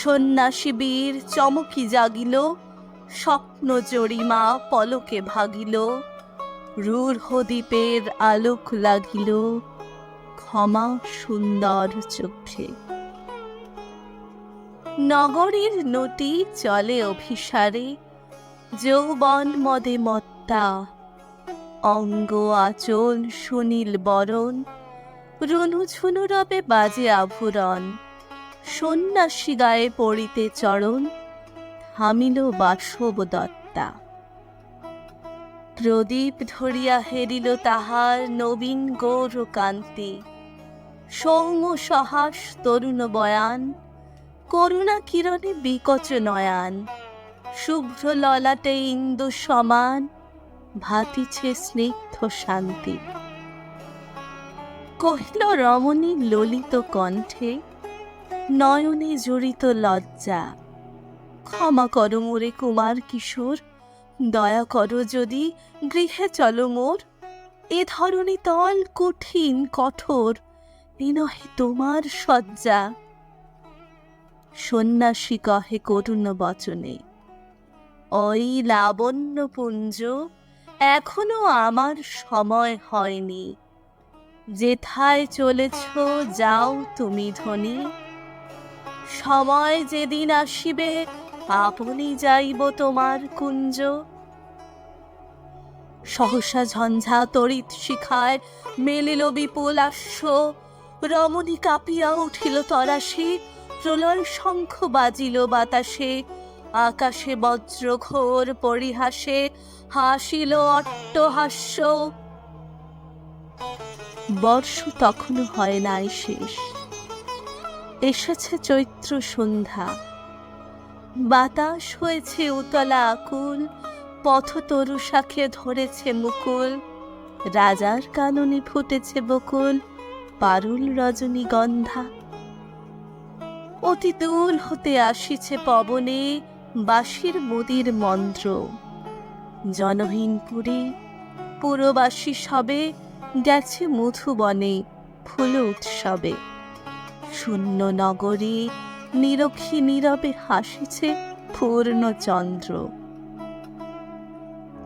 সন্ন্যাসী বীর চমকি জাগিল, স্বপ্ন জরিমা পলকে ভাগিল রূঢ় দ্বীপের আলোক লাগিল, ক্ষমা সুন্দর চোখে। নগরীর নটি চলে অভিসারে, যৌবন মদে মত্তা। অঙ্গ আচল সুনীল বরণ রুনু ঝুনু রবে বাজে আভরণ। সন্ন্যাসী গায়ে পড়িতে চরণ থামিল বাসব দত্তা প্রদীপ ধরিয়া হেরিল তাহার নবীন গৌর কান্তি। সৌম্য সহাস তরুণ বয়ান, করুণা কিরণে বিকচ নয়ান। শুভ্র ললাটে ইন্দু সমান, ভাতিছে স্নিগ্ধ শান্তি। কহিল রমণী ললিত কণ্ঠে নয়নে জড়িত লজ্জা। ক্ষমা করো মোরে কুমার কিশোর, দয়া করো যদি গৃহে চলো মোর। এ ধরনী তল কঠিন, কঠোর এ নহে তোমার শয্যা। সন্ন্যাসী কহে করুণ বচনে, ওই লাবণ্য পুঞ্জ, এখনও আমার সময় হয়নি। যেথায় চলেছ যাও তুমি ধনী সময় যেদিন আসিবে, আপনি যাইব তোমার কুঞ্জ। সহসা ঝঞ্ঝা তড়িৎ শিখায় মেলিল বিপুল আশ্ব। রমণী কাঁপিয়া উঠিল তরাসে প্রলয় শঙ্খ বাজিল বাতাসে। আকাশে বজ্র ঘোর পরিহাসে হাসিল অট্টহাস্য। বর্ষ তখনও হয় নাই শেষ। এসেছে চৈত্র সন্ধ্যা। বাতাস হয়েছে উতলা আকুল, পথ তরু শাখে ধরেছে মুকুল, রাজার কাননে ফুটেছে বকুল, পারুল রজনীগন্ধা অতি দূর হতে আসিছে পবনে বাঁশির মুদির মন্ত্র। জনহীন পুরী, পুরবাসী সবে গেছে মধুবনে ফুল উৎসবে। শূন্য নগরে, নিরক্ষী নীরবে হাসিছে পূর্ণচন্দ্র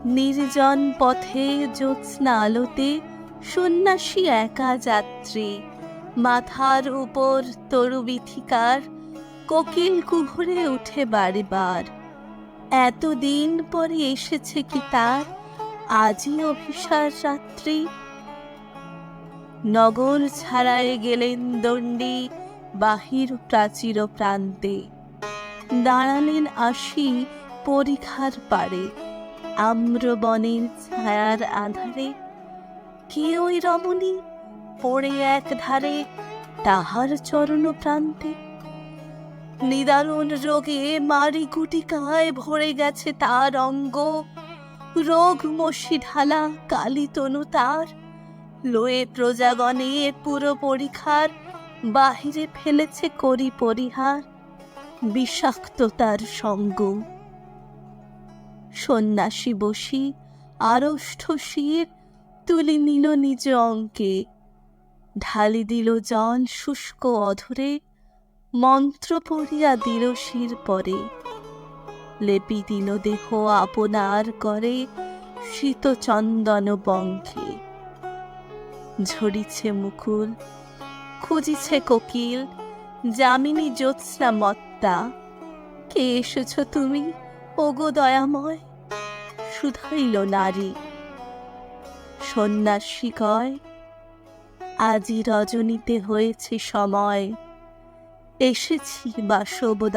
নির্জন পথে জ্যোৎস্না আলোতে সন্ন্যাসী একা যাত্রী, মাথার উপর তরুবিথিকার, কোকিল কুহুরে উঠে বারবার এতদিন পরে এসেছে কি তার? আজই অভিসার রাত্রি নগর ছাড়ায় গেলেন দণ্ডী বাহির প্রাচীর প্রান্তে। দাঁড়ালেন আসি পরিখার পারে আম্রবনের ছায়ার আধারে কে ওই রমণী পড়ে এক ধারে তাহার চরণ প্রান্তে? নিদারুণ রোগে মারি গুটিকায় ভরে গেছে তার অঙ্গ। রোগ মশি ঢালা কালী তনু তার। লয়ে প্রজাগণে পুরো পরীক্ষার বাহিরে ফেলেছে করি পরিহার। বিষাক্ত তার সঙ্গ। সন্ন্যাসী বসি আড়ষ্ট শির তুলি নিল নিজ অঙ্কে। ঢালি দিল জল শুষ্ক অধরে, মন্ত্র পড়িয়া দিল শির পরে। লেপি দিল দেহ আপনার করে শীত চন্দন বঙ্কে। ঝরিছে মুকুল, খুঁজিছে কোকিল, যামিনী জ্যোৎস্না মত্তা। কে এসেছ তুমি, ওগো দয়াময়? শুধাইল নারী। সন্ন্যাসী কয়, আজি রজনীতে হয়েছে সময়, এসেছি বা শরণ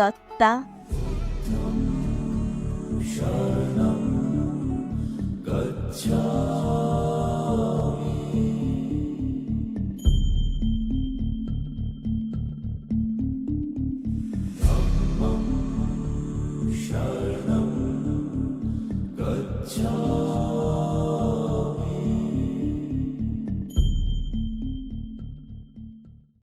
গচ্ছা joy.